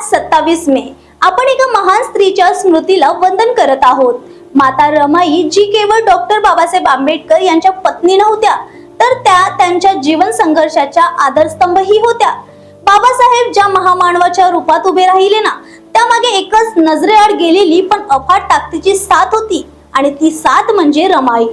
आज सत्तावीस मे. आपण एका महान स्त्रीच्या स्मृतीला वंदन करत आहोत. माता रमाई जी केवळ डॉक्टर बाबासाहेब आंबेडकर यांच्या पत्नी नव्हत्या तर त्या त्यांच्या जीवन संघर्षाच्या आधारस्तंभही होत्या. बाबासाहेब ज्या महामानवाच्या रूपात उभे राहिले ना त्यामागे एकच नजरेआड गेलेली पण अफाट ताकदीची साथ होती. आणि ती साथ म्हणजे रमाई.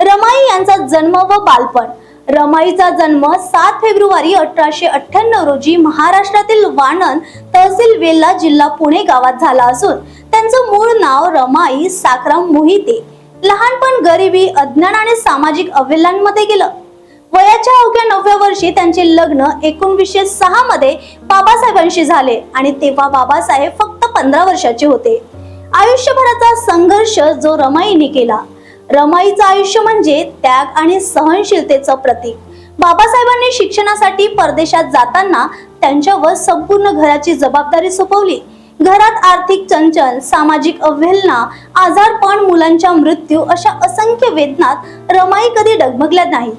रमाई यांचा जन्म व बालपण. रमाईचा जन्म सात फेब्रुवारी अठराशे अठ्ठ्याण्णव रोजी महाराष्ट्रातील वाणन तहसील वेल्ला जिल्हा पुणे गावात झाला असून त्यांचं मूळ नाव रमाई साखराम मोहिते. लहानपण गरिबी अज्ञान आणि सामाजिक अवहेलनांमध्ये गेलं. वयाच्या अवघ्या नवव्या वर्षी त्यांचे लग्न एकोणवीसशे सहा मध्ये बाबासाहेबांशी झाले आणि तेव्हा बाबासाहेब फक्त पंधरा वर्षाचे होते. आयुष्यभराचा संघर्ष जो रमाईने केला रमाईचं आयुष्य म्हणजे त्याग आणि सहनशीलतेचं प्रतीक. बाबासाहेबांनी शिक्षणासाठी परदेशात जाताना त्यांच्यावर संपूर्ण घराची जबाबदारी सोपवली. घरात आर्थिक चंचल सामाजिक अवहेलना आजारपण मुलांच्या मृत्यू अशा असंख्य वेदनात रमाई कधी डगमगल्या नाही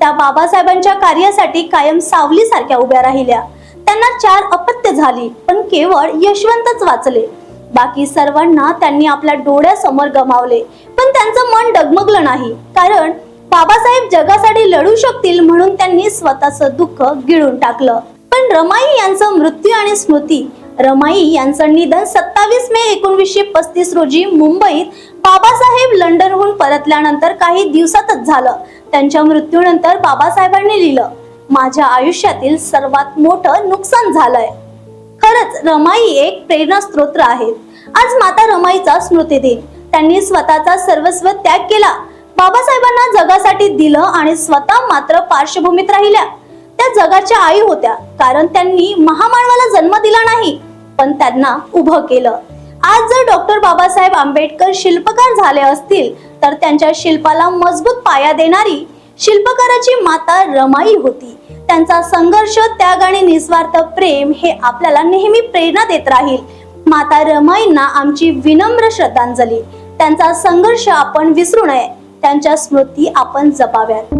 त्या बाबासाहेबांच्या कार्यासाठी कायम सावलीसारख्या उभ्या राहिल्या. त्यांना चार अपत्य झाली पण केवळ यशवंतच वाचले. बाकी सर्वांना त्यांनी आपल्या डोळ्यासमोर गमावले. पण त्यांचं मन डगमगलं नाही. कारण बाबासाहेब जगासाठी लढू शकतील म्हणून त्यांनी स्वतःचं दुःख गिळून टाकलं. पण रमाई यांचं मृत्यू आणि स्मृती रमाई यांचं निधन सत्तावीस मे एकोणवीसशे पस्तीस रोजी मुंबईत बाबासाहेब लंडनहून परतल्यानंतर काही दिवसातच झालं. त्यांच्या मृत्यूनंतर बाबासाहेबांनी लिहिलं माझ्या आयुष्यातील सर्वात मोठं नुकसान झालंय. खरंच रमाई एक प्रेरणा स्त्रोत्र आहेत. आज माता रमाईचा स्मृती दिन. त्यांनी स्वतःचा सर्वस्व त्याग केला. बाबासाहेबांना जगासाठी दिलं आणि स्वतः मात्र पार्श्वभूमीत राहिल्या. त्या जगाच्या आई होत्या कारण त्यांनी महामानवाला जन्म दिला नाही पण त्यांना उभं केलं. आज जर डॉक्टर बाबासाहेब आंबेडकर शिल्पकार झाले असतील तर त्यांच्या शिल्पाला मजबूत पाया देणारी शिल्पकाराची माता रमाई होती. त्यांचा संघर्ष त्याग आणि निस्वार्थ प्रेम हे आपल्याला नेहमी प्रेरणा देत राहील. माता रमाईंना आमची विनम्र श्रद्धांजली. त्यांचा संघर्ष आपण विसरू नये. त्यांच्या स्मृती आपण जपाव्यात.